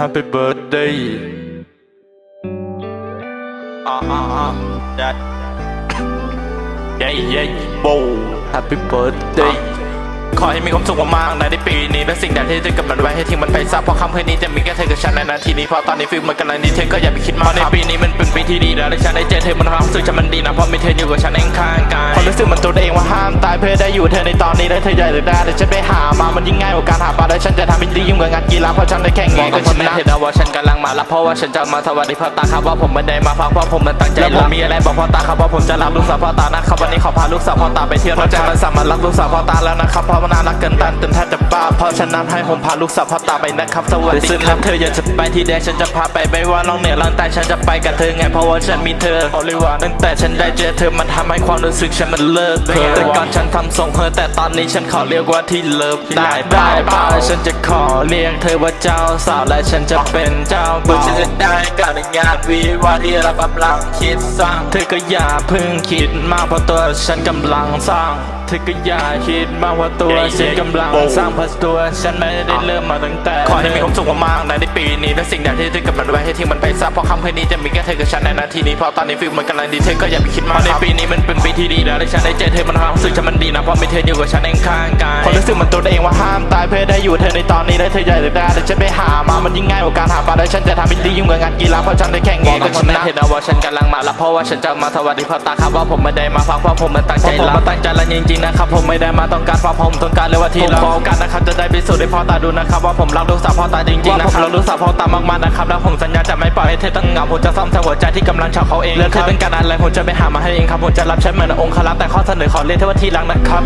Happy birthday อ่าอ่าอ่าได้เย้เย้โบ Happy birthday ขอให้มีความสุขมากๆนะในปีนี้และสิ่งใดที่เธอกำหนดไว้ให้ทิ้งมันไปซะเพราะคำคืนนี้จะมีแค่เธอกับฉันในนาทีนี้เพราะตอนนี้ฟิลมันกำลังดีเธอก็อย่าไปคิดมากในปีนี้มันเป็นปีที่ดีแล้วและฉันได้เจอเธอมันความรู้สึกฉันมันดีนะเพราะมีเธออยู่กับฉันเองข้างกายความรู้สึกเหมันตัวเองว่าห้ามตายเพื่อได้อยู่เธอในตอนนี้และเธอใหญ่หรือได้แต่ฉันไปหามามันยิ่งง่ายกว่าการหาปลาและฉันจะทำให้ดียิ่งกว่างานกีฬาเพราะฉันได้แข่งแข่งกับฉันนะเห็นนะว่าฉันกำลังมารับเพราะว่าฉันจะมาสวัสดีพ่อตาครับว่าผมไม่ได้มาฟังเพราะผมมันตั้งใจแล้วผมมีอะไรบอกพ่อตาครับว่าผมจะรับลูกสาวพ่อตานะครับวันนี้ขอพาลูกสาวพ่อตาไปเที่ยวเพราะใจมันสามารถรับลูกสาวพ่อตาแล้วนะครับเพราะมันน่ารักเกินต้านจนแทบจะบ้าเพราะฉะนั้นให้ผมพาลูกสาวพ่อตาไปนะครับสวัสดีครับเธออยากจะไปที่แดนฉันจะพาไปไม่ว่าน้องเหนือล่างใต้ฉันจะไปกับเธอไงเพราะว่าฉันมีเธอโอลิวาตั้งแต่ฉันได้เจอเธอมันทำให้ความรู้สึกฉันมันเลิกเพ้อแต่ก่อนฉันทำทรงเพ้อแต่ตอนนี้ฉันขอเรียกว่าที่เลิฟได้ได้ป่ะฉันจะขอเรียกเธอว่าเจ้าสาวและฉันจะเป็นเจ้าบ่าวฉันจะได้การงานวิวาที่เรากำลังคิดสร้าง เธอก็อย่าเพิ่งคิดมากเพราะตัวฉันกำลังสร้างเธอก็อย่าคิดมากเพราะตัวฉันกำลังสร้างเพราะตัว ฉันไม่ได้เริ่มมาตั้งแต่ขอให้มีความสุขมากๆในปีนี้และสิ่งใดที่เธอกำหนดไว้ให้ทิ้งมันไปซะเพราะคำคืนนี้จะมีแค่เธอกับฉันในนาทีนี้เพราะตอนนี้ฟิลมันกำลังดีเธอก็อย่าไปคิดมากในปีนี้มันเป็นปีที่ดีแล้วและฉันได้เจอเธอมันความรู้สึกฉันมันดีนะเพราะมีเธออยู่กับฉันเองข้างกายความรู้สึกเหมันตัวเองว่าห้ามตายเพื่อได้อยู่เธอในตอนนี้และเธอใหญ่หรือได้แต่ฉันไปหามามันยิ่งง่ายกว่าการหาปลาและฉันจะทำให้ดียิ่งกว่างานกีฬาเพราะฉันได้แข่งแข่งกับฉันนะเห็นนะว่าฉันกำลังมาแล้วเพราะว่าฉันจะมาสวัสดีพ่อตาครับว่าผมไม่ได้มาฟังเพราะผมมันตั้งใจรับตั้งใจแล้วจริงๆนะครับผมไม่ได้มาต้องการฟังผมต้องการเลยว่าที่เราขอกันนะครับจะได้พิสูจน์ให้พ่อตาดูนะครับว่าผมรักลูกสาวพ่อตาจริงๆนะครับรักลูกสาวพ่อตามากๆนะครับแล้วผมสัญญาจะไม่ปล่อยให้เธอต้องเหงาผมจะซ่อมแซมหัวใจที่กำลังชอกเขาเองเรื่องเธอเป็นการอะไรผมจะไปหามาให้เองครับผมจะรับใช้เหมือนองค์คารักษ์แต่ข้อเสนอขอเรียกเธอว่าที่รักนะครับ